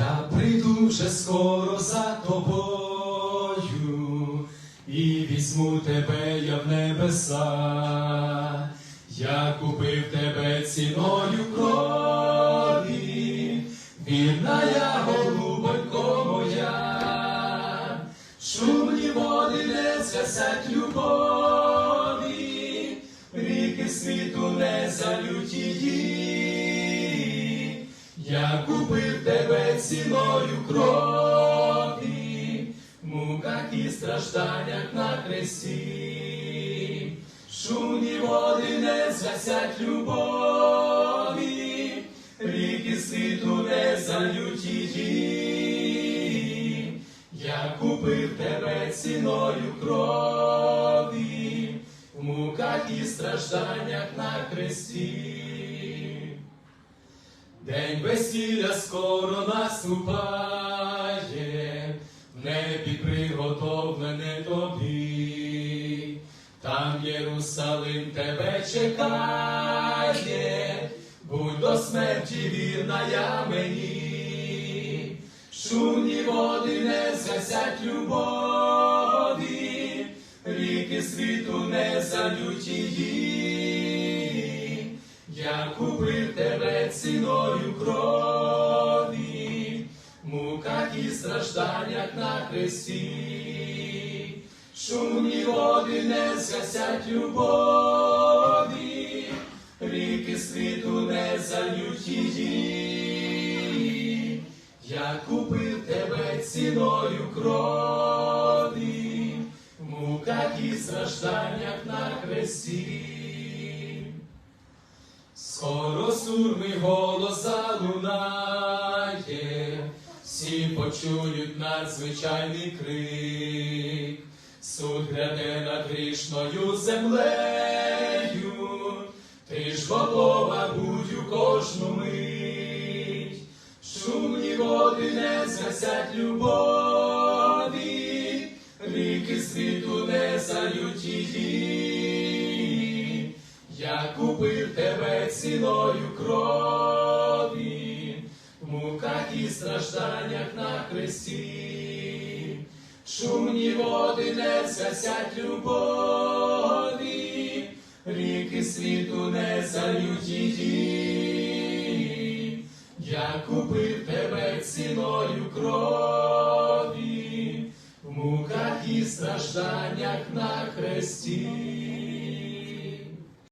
Я прийду вже скоро за тобою і візьму тебе я в небеса. Я купив тебе ціною крові, вірна я, голубонько моя, шумні води не згасять любові, ріки світу не залють її. Я купив тебе ціною крові, муках і стражданнях на хресті. Шумні води не згасять любові, ріки світу не залють її. Я купив тебе ціною крові, в муках і стражданнях на хресті. День весілля скоро наступає, в небі приготовлене тобі, там Єрусалим тебе чекає, будь до смерті вірна я мені, шумні води не згасять любові, ріки світу не залють її. Я купив тебе ціною крові, муках і стражданнях на хресті. Шумні води не згасять любові, ріки світу не залють її. Я купив тебе ціною крові, муках і стражданнях на хресті. Сурми голос залунає, всі почують надзвичайний крик, суд гряде над грішною землею, ти ж готова будь у кожну мить, шумні води не згасять любові, ріки світу не залють її. Я купив тебе ціною крові, в муках і стражданнях на хресті, шумні води не засять любові, ріки світу не зальють її, я купив тебе ціною крові, в муках і стражданнях на хресті.